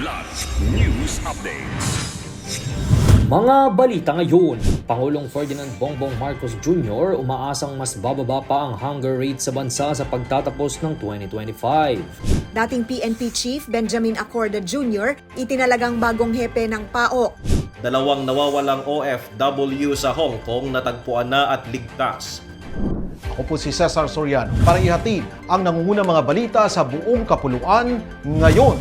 Kidlat News Updates. Mga balita ngayon, Pangulong Ferdinand Bongbong Marcos Jr. umaasang mas bababa pa ang hunger rate sa bansa sa pagtatapos ng 2025. Dating PNP Chief Benjamin Acorda Jr. itinalagang bagong hepe ng PAO. Dalawang nawawalang OFW sa Hong Kong natagpuan na at ligtas. Ako po si Cesar Soriano para ihatid ang nangungunang mga balita sa buong kapuluan ngayon.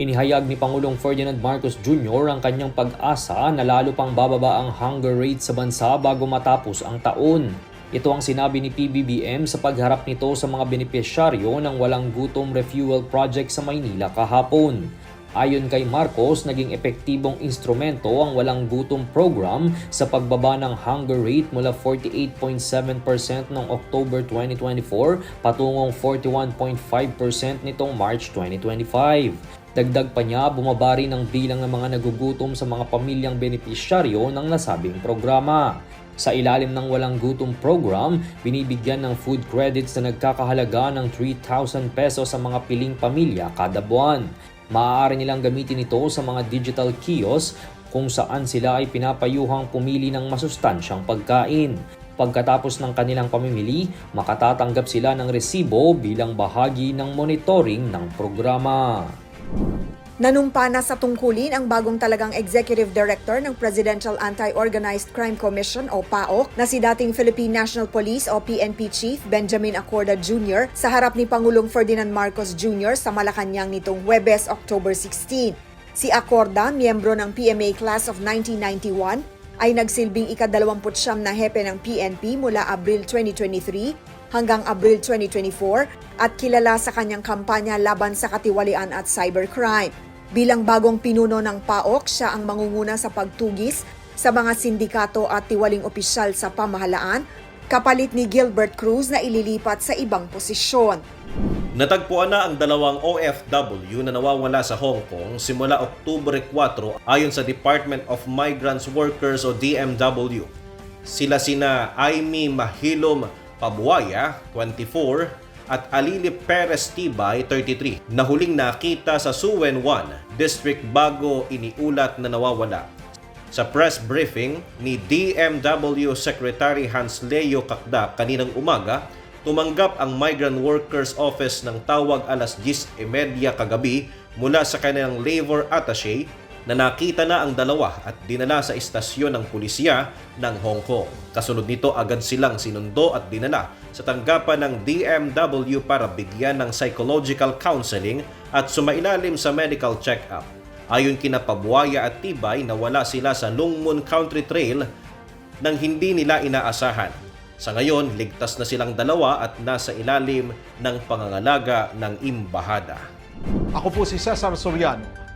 Inihayag ni Pangulong Ferdinand Marcos Jr. ang kanyang pag-asa na lalo pang bababa ang hunger rate sa bansa bago matapos ang taon. Ito ang sinabi ni PBBM sa pagharap nito sa mga benepisyaryo ng Walang Gutom Refuel Project sa Maynila kahapon. Ayon kay Marcos, naging epektibong instrumento ang Walang Gutom Program sa pagbaba ng hunger rate mula 48.7% noong October 2024 patungong 41.5% nitong March 2025. Dagdag pa niya, bumaba rin ang bilang ng mga nagugutom sa mga pamilyang benepisyaryo ng nasabing programa. Sa ilalim ng Walang Gutom Program, binibigyan ng food credits na nagkakahalaga ng 3,000 pesos sa mga piling pamilya kada buwan. Maaari nilang gamitin ito sa mga digital kiosk kung saan sila ay pinapayuhang pumili ng masustansyang pagkain. Pagkatapos ng kanilang pamimili, makatatanggap sila ng resibo bilang bahagi ng monitoring ng programa. Nanumpa na sa tungkulin ang bagong talagang Executive Director ng Presidential Anti-Organized Crime Commission o PAOK na si dating Philippine National Police o PNP Chief Benjamin Acorda Jr. sa harap ni Pangulong Ferdinand Marcos Jr. sa Malacanang nitong Huwebes, October 16. Si Acorda, miyembro ng PMA Class of 1991, ay nagsilbing ika-29 na hepe ng PNP mula Abril 2023 hanggang Abril 2024 at kilala sa kanyang kampanya laban sa katiwalian at cybercrime. Bilang bagong pinuno ng PAOK, siya ang mangunguna sa pagtugis sa mga sindikato at tiwaling opisyal sa pamahalaan, kapalit ni Gilbert Cruz na ililipat sa ibang posisyon. Natagpuan na ang dalawang OFW na nawawala sa Hong Kong simula Oktubre 4 ayon sa Department of Migrants Workers o DMW. Sila sina Aimee Mahilom Pabuaya, 24, at Alili Perez Tibay, 33, na huling nakita sa Suwen 1, District Bago iniulat na nawawala. Sa press briefing ni DMW Secretary Hans Leo Kakda kaninang umaga, tumanggap ang Migrant Workers Office ng tawag alas 10.30 kagabi mula sa kanilang labor attaché na nakita na ang dalawa at dinala sa istasyon ng pulisya ng Hong Kong. Kasunod nito agad silang sinundo at dinala sa tanggapan ng DMW para bigyan ng psychological counseling at sumailalim sa medical check-up. Ayon kina Pabuaya at Tibay na wala sila sa Lungmun Country Trail nang hindi nila inaasahan. Sa ngayon, ligtas na silang dalawa at nasa ilalim ng pangangalaga ng imbahada. Ako po si Cesar Soriano,